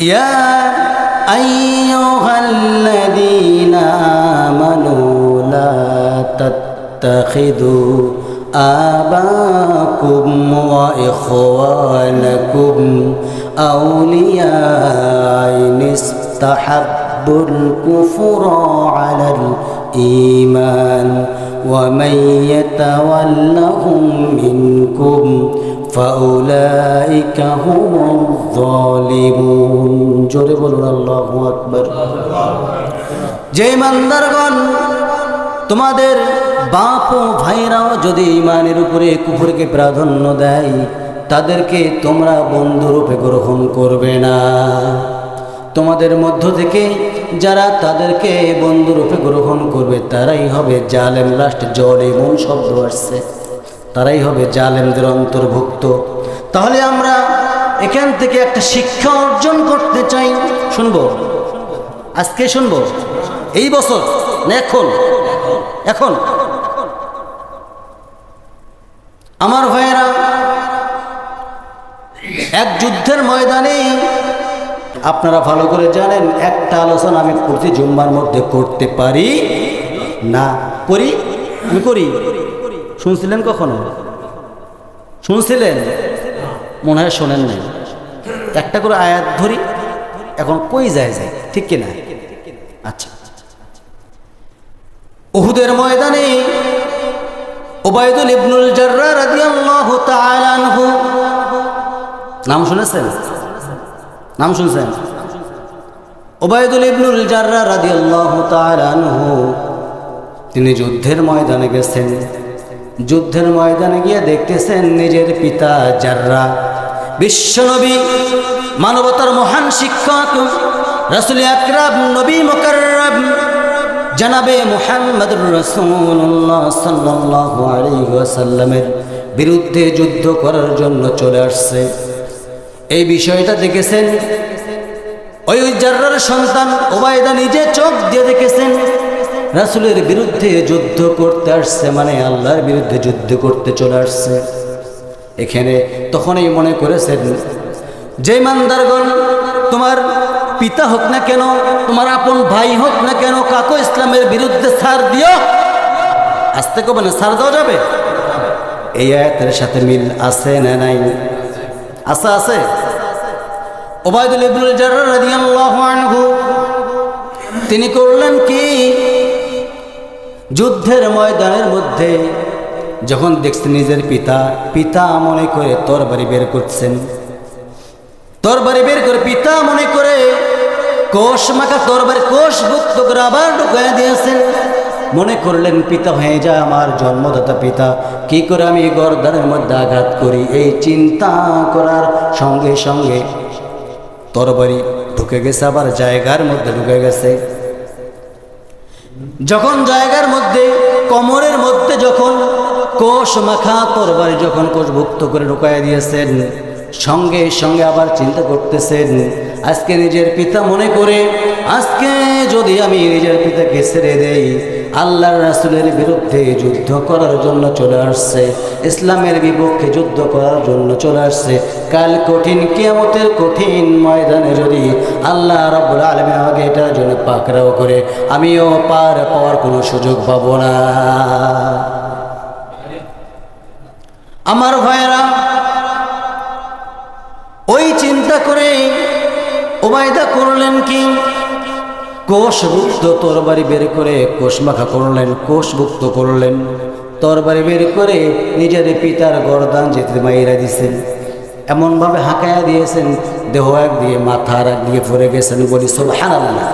يا أيها الذين آمنوا لا تتخذوا آباءكم وإخوانكم أولياء إن استحبوا الكفر على الإيمان ومن يتولهم منكم ফাউলাইকা হুমুল যালিমুন জোরে বলুন আল্লাহু যে ইমানদারগণ তোমাদের বাপ ও ভাইরাও যদি ইমানের উপরে কুকুরকে প্রাধান্য দেয়, তাদেরকে তোমরা বন্ধুরূপে গ্রহণ করবে না। তোমাদের মধ্য থেকে যারা তাদেরকে বন্ধুরূপে গ্রহণ করবে, তারাই হবে জালেম, লাস্ট জলেমন শব্দ আসছে। তারাই হবে জালেমদের অন্তর্ভুক্ত। তাহলে আমরা এখান থেকে একটা শিক্ষা অর্জন করতে চাই। শুনব? আজকে শুনব? এই বছর? না এখন? এখন? আমার ভাইয়েরা, এক যুদ্ধের ময়দানে আপনারা ভালো করে জানেন, একটা আলোচনা আমি প্রতি জুম্মার মধ্যে করতে পারি না করি? আমি করি। শুনছিলেন কখনো? শুনছিলেন? মনে হয় শোনেন নাই। একটা করে আয়াত ধরি, এখন কই যায় যায়, ঠিক কিনা? আচ্ছা। উহুদের ময়দানে ওবায়দুল ইবনুল জাররা রাদিয়াল্লাহু তাআলা আনহু, নাম শুনেছেন? নাম শুনছেন? ওবায়দুল ইবনুল জাররা রাদিয়াল্লাহু তাআলা আনহু, তিনি যুদ্ধের ময়দানে গেছেন। যুদ্ধের ময়দানে গিয়ে দেখতেছেন নিজের পিতা জাররা। বিশ্বনবী মানবতার মহান শিক্ষক, রসুল আকরাম, নবী মুকাররম জানাবে সাল্লাল্লাহু আলাইহি ওয়াসাল্লামের বিরুদ্ধে যুদ্ধ করার জন্য চলে আসছে। এই বিষয়টা দেখেছেন? ওই জার্রার সন্তান ওবায়দা নিজে চোখ দিয়ে দেখেছেন। রাসুলের বিরুদ্ধে যুদ্ধ করতে আসছে মানে আল্লাহর বিরুদ্ধে যুদ্ধ করতে চলে আসছে। এখানে তখনই মনে করেছেন, যে মানদারগণ তোমার পিতা হোক না কেন, তোমার আপন ভাই হোক না কেন কাকো ইসলামের বিরুদ্ধে সার দিও আসতে কবে না সার দেওয়া যাবে? এই আয়াতের সাথে মিল আছে না নাই? আছে আছে। ওবায়দুল ইবনুল জারর রাদিয়াল্লাহু আনহু, তিনি করলেন কি? যুদ্ধের ময়দানের মধ্যে যখন দেখছেন নিজের পিতা পিতা মনে করে তরবারি বের করছেন? তরবারি বের করে পিতা মনে করে, কোষ মাখা তরবারি কোষ ভুক্ত করে আবার ঢুকাই দিয়েছেন। মনে করলেন, পিতা হয়ে যায় আমার জন্মদাতা পিতা। কি করে আমি গরদানের মধ্যে আঘাত করি? এই চিন্তা করার সঙ্গে সঙ্গে তরবারি ঢুকে গেছে, আবার জায়গার মধ্যে ঢুকে গেছে। যখন জায়গার মধ্যে, কমরের মধ্যে যখন কোষ মাখা তরবারি যখন কোষভুক্ত করে ঢুকাই দিয়েছেন, সঙ্গে সঙ্গে আবার চিন্তা করতেছেন, আজকে নিজের পিতা মনে করে, আজকে যদি আমি নিজের পিতাকে ছেড়ে দেই আল্লাহর রাসুলের বিরুদ্ধে যুদ্ধ করার জন্য চলে আসছে, ইসলামের বিপক্ষে যুদ্ধ করার জন্য চলে আসছে। কাল কঠিন, কিয়ামতের কঠিন ময়দানে যদি আল্লাহ রব্বুল আলমী আমাকে এটার জন্য পাকড়াও করে, আমিও পার পাওয়ার কোনো সুযোগ পাবো না। আমার ভাইয়েরা, ওই চিন্তা করে ওবায়দা করলেন কি? কোষভুক্ত তরবারি বের করে কোষ মাখা করলেন, কোষভুক্ত করলেন। তরবারি বের করে নিজের পিতার গরদান যেতে মাইরা দিছেন। এমনভাবে হাঁকাইয়া দিয়েছেন, দেহ এক দিয়ে, মাথার এক দিয়ে পড়ে গেছেন বলি সব হারাল্লাহ